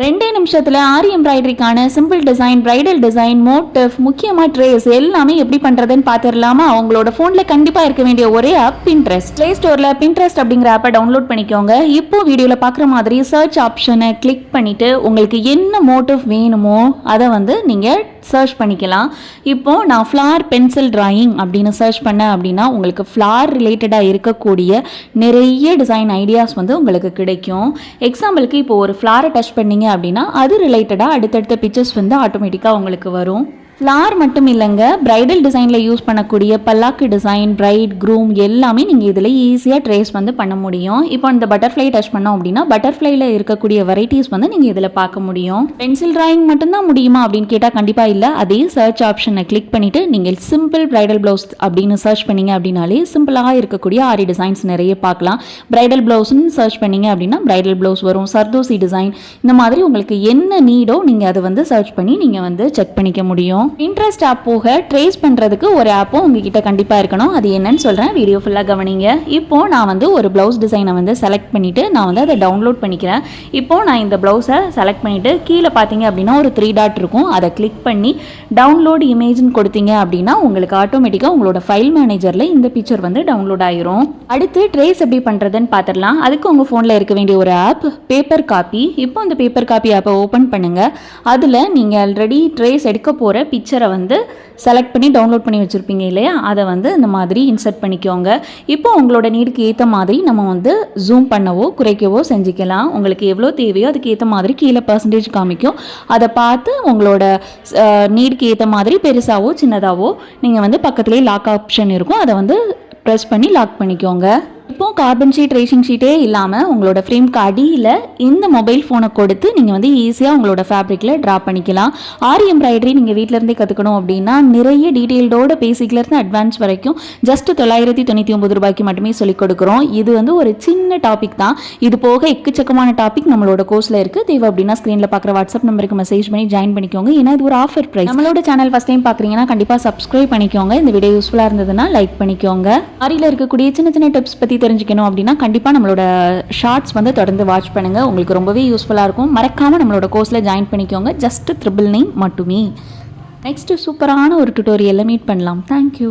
ரெண்டே நிமிஷத்தில் Aari எம்ப்ராய்டரிக்கான simple design bridal design motif முக்கியமாக ட்ரேஸ் எல்லாமே எப்படி பண்ணுறதுன்னு பார்த்துடலாமா அவங்களோட ஃபோனில் கண்டிப்பாக இருக்க வேண்டிய ஒரே ஆப் பின்ட்ரெஸ்ட் ப்ளே ஸ்டோரில் பின்ட்ரெஸ்ட் அப்படிங்கிற ஆப்பை டவுன்லோட் பண்ணிக்கோங்க. இப்போ வீடியோவில் பார்க்குற மாதிரி சர்ச் ஆப்ஷனை கிளிக் பண்ணிவிட்டு உங்களுக்கு என்ன மோட்டிவ் வேணுமோ அதை வந்து நீங்கள் சர்ச் பண்ணிக்கலாம். இப்போ நான் ஃப்ளார் பென்சில் ட்ராயிங் அப்படின்னு சர்ச் பண்ணேன் அப்படின்னா உங்களுக்கு ஃப்ளார் ரிலேட்டடாக இருக்கக்கூடிய நிறைய டிசைன் ஐடியாஸ் வந்து உங்களுக்கு கிடைக்கும். எக்ஸாம்பிளுக்கு இப்போ ஒரு ஃப்ளாரை டச் பண்ணிங்க அப்படின்னா அது ரிலேட்டடாக அடுத்தடுத்த பிக்சர்ஸ் வந்து ஆட்டோமேட்டிக்காக உங்களுக்கு வரும். ஃப்ளார் மட்டும் இல்லைங்க ப்ரைடல் டிசைனில் யூஸ் பண்ணக்கூடிய பல்லாக்கு டிசைன் ப்ரைட் க்ரூம் எல்லாமே நீங்கள் இதில் ஈஸியாக ட்ரேஸ் வந்து பண்ண முடியும். இப்போ இந்த பட்டர்ஃப்ளை டச் பண்ணோம் அப்படின்னா பட்டர்ஃப்ளைல இருக்கக்கூடிய வெரைட்டிஸ் வந்து நீங்கள் இதில் பார்க்க முடியும். பென்சில் டிராயிங் மட்டும்தான் முடியுமா அப்படின்னு கேட்டால் கண்டிப்பாக இல்லை. அதே சர்ச் ஆப்ஷனை கிளிக் பண்ணிவிட்டு நீங்கள் சிம்பிள் ப்ரைடல் ப்ளவுஸ் அப்படின்னு சர்ச் பண்ணீங்க அப்படின்னாலே சிம்பிளாக இருக்கக்கூடிய ஆரி டிசைன்ஸ் நிறைய பார்க்கலாம். ப்ரைடல் ப்ளவுஸ்னு சர்ச் பண்ணீங்க அப்படின்னா ப்ரைடல் ப்ளவுஸ் வரும். சர்தோசி டிசைன் இந்த மாதிரி உங்களுக்கு என்ன நீடோ நீங்கள் அதை வந்து சர்ச் பண்ணி நீங்கள் வந்து செக் பண்ணிக்க முடியும். இன்ட்ரெஸ்ட் ஆப் போக ட்ரேஸ் பண்ணுறதுக்கு ஒரு ஆப்பும் உங்ககிட்ட கண்டிப்பாக இருக்கணும். அது என்னன்னு சொல்கிறேன் வீடியோ ஃபுல்லாக கவனிங்க. இப்போது நான் வந்து ஒரு ப்ளவுஸ் டிசைனை வந்து செலக்ட் பண்ணிவிட்டு நான் வந்து அதை டவுன்லோட் பண்ணிக்கிறேன். இப்போது நான் இந்த ப்ளவுஸை செலக்ட் பண்ணிவிட்டு கீழே பார்த்தீங்க அப்படின்னா ஒரு த்ரீ டாட் இருக்கும். அதை கிளிக் பண்ணி டவுன்லோட் இமேஜ்னு கொடுத்தீங்க அப்படின்னா உங்களுக்கு ஆட்டோமேட்டிக்காக உங்களோட ஃபைல் மேனேஜரில் இந்த பிக்சர் வந்து டவுன்லோட் ஆயிரும். அடுத்து ட்ரேஸ் எப்படி பண்ணுறதுன்னு பார்த்துடலாம். அதுக்கு உங்கள் ஃபோனில் இருக்க வேண்டிய ஒரு ஆப் பேப்பர் காப்பி இப்போ அந்த பேப்பர் காப்பி ஆப்பை ஓப்பன் பண்ணுங்கள் அதில் நீங்கள் ஆல்ரெடி ட்ரேஸ் எடுக்க போகிற பிக்சரை வந்து செலக்ட் பண்ணி டவுன்லோட் பண்ணி வச்சுருப்பீங்க இல்லையா? அதை வந்து இந்த மாதிரி இன்சர்ட் பண்ணிக்கோங்க. இப்போ உங்களோட நீடுக்கு ஏற்ற மாதிரி நம்ம வந்து ஜூம் பண்ணவோ குறைக்கவோ செஞ்சுக்கலாம். உங்களுக்கு எவ்வளோ தேவையோ அதுக்கு ஏற்ற மாதிரி கீழே பர்சன்டேஜ் காமிக்கும். அதை பார்த்து உங்களோட நீடுக்கு ஏற்ற மாதிரி பெருசாகவோ சின்னதாகவோ நீங்கள் வந்து பக்கத்துலேயே லாக் ஆப்ஷன் இருக்கும். அதை வந்து ப்ரெஸ் பண்ணி லாக் பண்ணிக்கோங்க. இப்போ கார்பன் ஷீட் ரேஷிங் ஷீட்டே இல்லாமல் உங்களோட ஃப்ரேம்க்கு அடியில் இந்த மொபைல் ஃபோனை கொடுத்து நீங்கள் வந்து ஈஸியாக உங்களோட ஃபேப்ரிக்கில் ட்ரா பண்ணிக்கலாம். ஆரி எம்ப்ராய்டரி நீங்கள் வீட்டிலேருந்தே கற்றுக்கணும் அப்படின்னா நிறைய டீட்டெயில்டோட பேசிக்லேருந்து அட்வான்ஸ் வரைக்கும் ஜஸ்ட் தொள்ளாயிரத்தி தொண்ணூற்றி ஒம்பது ரூபாய்க்கு மட்டுமே சொல்லிக் கொடுக்குறோம். இது வந்து ஒரு சின்ன டாபிக் தான். இது போக எக்கச்சக்கமான டாபிக் நம்மளோட கோர்ஸில் இருக்குது தேவை அப்படின்னா ஸ்க்ரீனில் பார்க்குற வாட்ஸ்அப் நம்பருக்கு மெசேஜ் பண்ணி ஜாயின் பண்ணிக்கோங்க. ஏன்னா இது ஒரு ஆஃபர் ப்ரைஸ் நம்மளோட சேனல் ஃபஸ்ட் டைம் பார்க்குறீங்கன்னா கண்டிப்பாக சப்ஸ்கிரைப் பண்ணிக்கோங்க. இந்த வீடியோ யூஸ்ஃபுல்லாக இருந்ததுன்னா லைக் பண்ணிக்கோங்க. ஆரியில் இருக்கக்கூடிய சின்ன சின்ன டிப்ஸ் பற்றி தெரிஞ்சுக்கணும் அப்படின்னா கண்டிப்பாக நம்மளோட ஷார்ட்ஸ் வந்து தொடர்ந்து வாட்ச் பண்ணுங்கள் உங்களுக்கு ரொம்பவே யூஸ்ஃபுல்லாக இருக்கும். மறக்காமல் நம்மளோட கோர்ஸில் ஜாயின் பண்ணிக்கோங்க. ஜஸ்ட் ட்ரிபிள் நேம் மட்டுமே. நெக்ஸ்ட்டு சூப்பரான ஒரு டுட்டோரியலில் மீட் பண்ணலாம். தேங்க்யூ